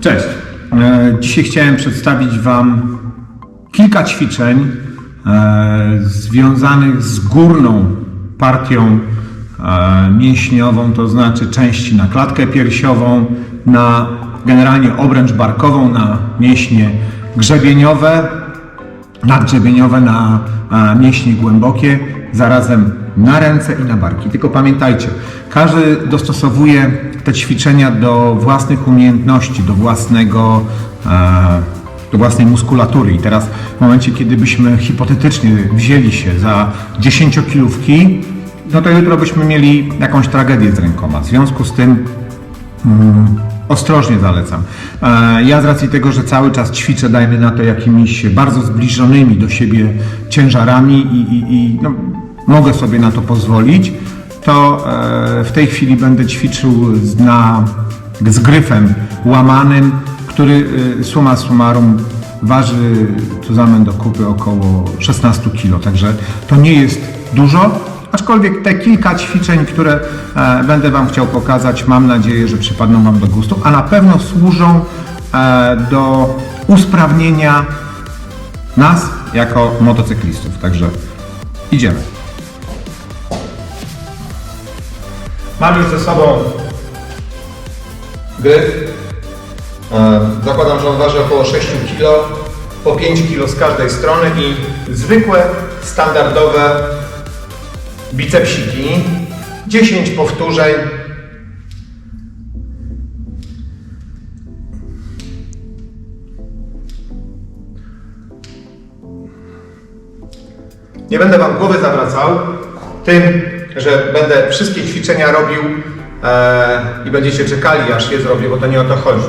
Cześć. E, Dzisiaj chciałem przedstawić Wam kilka ćwiczeń e, związanych z górną partią e, mięśniową, to znaczy części na klatkę piersiową, na generalnie obręcz barkową, na mięśnie grzebieniowe, nadgrzebieniowe, na mięśnie głębokie, zarazem na ręce i na barki. Tylko pamiętajcie, każdy dostosowuje te ćwiczenia do własnych umiejętności, do własnego, e, do własnej muskulatury. I teraz w momencie, kiedy byśmy hipotetycznie wzięli się za 10-kilówki, no to jutro byśmy mieli jakąś tragedię z rękoma. W związku z tym Ostrożnie zalecam. E, Ja z racji tego, że cały czas ćwiczę, dajmy na to jakimiś bardzo zbliżonymi do siebie ciężarami i, i, i no, mogę sobie na to pozwolić, to e, w tej chwili będę ćwiczył na, z gryfem łamanym, który e, summa summarum waży zusammen do kupy około 16 kg, także to nie jest dużo, Aczkolwiek te kilka ćwiczeń, które e, będę Wam chciał pokazać, mam nadzieję, że przypadną Wam do gustu, a na pewno służą do usprawnienia nas jako motocyklistów. Także idziemy. Mam już ze sobą gryf. E, Zakładam, że on waży około 6 kg, po 5 kg z każdej strony i zwykłe, standardowe bicepsiki, 10 powtórzeń. Nie będę Wam głowy zawracał tym, że będę wszystkie ćwiczenia robił e, i będziecie czekali, aż je zrobię, bo to nie o to chodzi.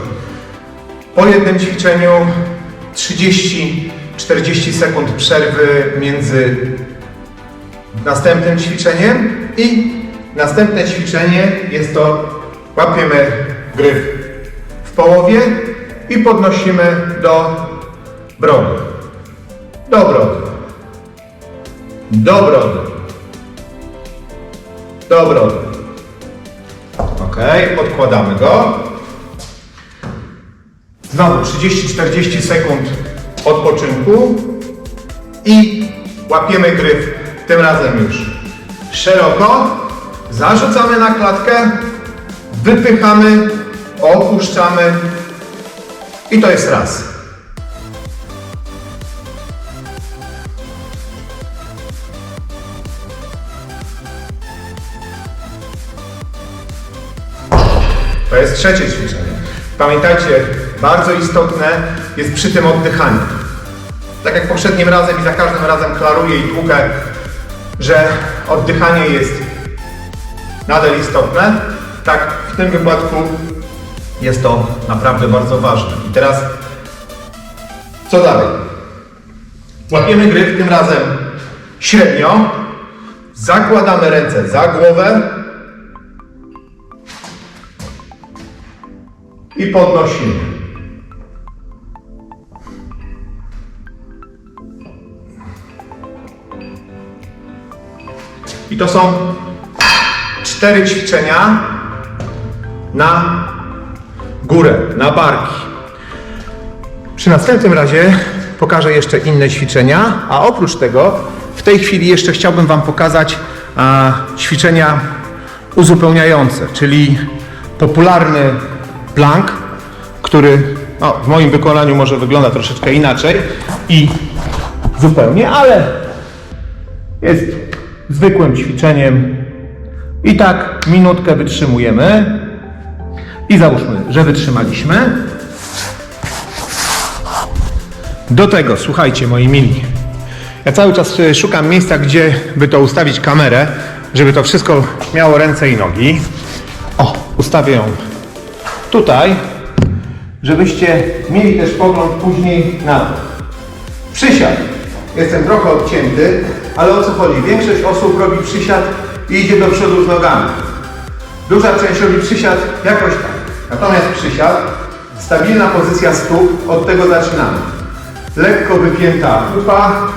Po jednym ćwiczeniu 30-40 sekund przerwy między następnym ćwiczeniem i następne ćwiczenie jest to łapiemy gryf w połowie i podnosimy do brody. Do brody. Do brody. Do brody. Ok, odkładamy go. Znowu 30-40 sekund odpoczynku i łapiemy gryf tym razem już szeroko, zarzucamy na klatkę, wypychamy, opuszczamy i to jest raz. To jest trzecie ćwiczenie. Pamiętajcie, bardzo istotne jest przy tym oddychanie. Tak jak poprzednim razem i za każdym razem klaruję i tłukę, że oddychanie jest nadal istotne, tak w tym wypadku jest to naprawdę bardzo ważne. I teraz co dalej? Łapiemy gryf tym razem średnio, zakładamy ręce za głowę i podnosimy. I to są cztery ćwiczenia na górę, na barki. Przy następnym razie pokażę jeszcze inne ćwiczenia, a oprócz tego w tej chwili jeszcze chciałbym Wam pokazać a, ćwiczenia uzupełniające, czyli popularny plank, który no, w moim wykonaniu może wygląda troszeczkę inaczej i zupełnie, ale jest zwykłym ćwiczeniem. I tak minutkę wytrzymujemy. I załóżmy, że wytrzymaliśmy. Do tego, słuchajcie, moi mili. Ja cały czas e, szukam miejsca, gdzie by to ustawić kamerę, żeby to wszystko miało ręce i nogi. O, ustawię ją tutaj, żebyście mieli też pogląd później na to. Przysiad. Jestem trochę odcięty, ale o co chodzi? Większość osób robi przysiad i idzie do przodu z nogami. Duża część robi przysiad jakoś tak. Natomiast przysiad, stabilna pozycja stóp, od tego zaczynamy. Lekko wypięta pupa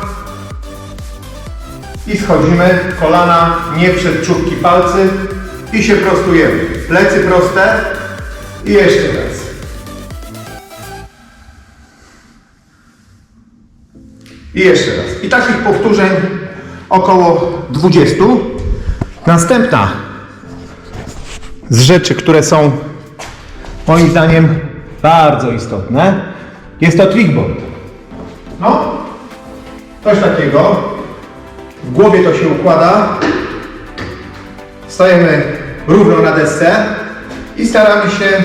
i schodzimy, kolana nie przed czubki palcy i się prostujemy. Plecy proste i jeszcze raz. I jeszcze raz. I takich powtórzeń około 20. Następna z rzeczy, które są moim zdaniem bardzo istotne, jest to trickboard. No, coś takiego. W głowie to się układa. Stajemy równo na desce i staramy się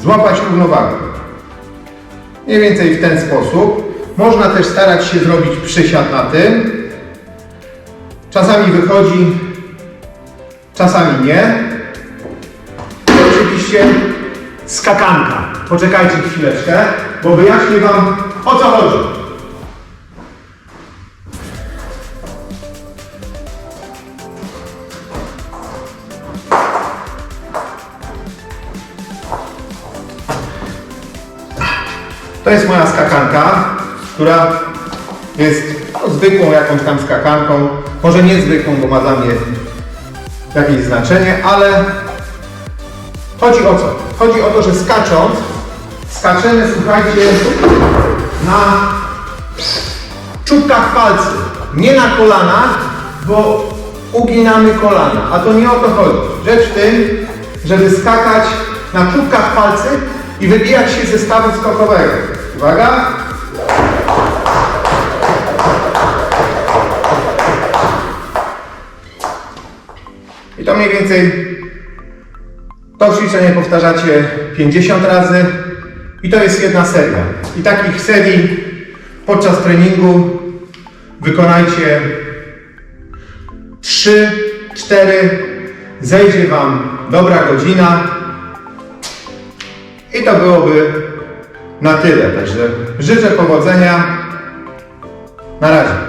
złapać równowagę. Mniej więcej w ten sposób. Można też starać się zrobić przysiad na tym. Czasami wychodzi, czasami nie. I oczywiście skakanka. Poczekajcie chwileczkę, bo wyjaśnię Wam o co chodzi. To jest moja skakanka, która jest no, zwykłą jakąś tam skakanką. Może nie zwykłą, bo ma dla mnie jakieś znaczenie, ale chodzi o co? Chodzi o to, że skacząc, skaczemy, słuchajcie, na czubkach palców, nie na kolanach, bo uginamy kolana. A to nie o to chodzi. Rzecz w tym, żeby skakać na czubkach palców i wybijać się ze stawu skokowego. Uwaga! I to mniej więcej to ćwiczenie powtarzacie 50 razy i to jest jedna seria. I takich serii podczas treningu wykonajcie 3, 4, zejdzie Wam dobra godzina i to byłoby na tyle. Także życzę powodzenia. Na razie.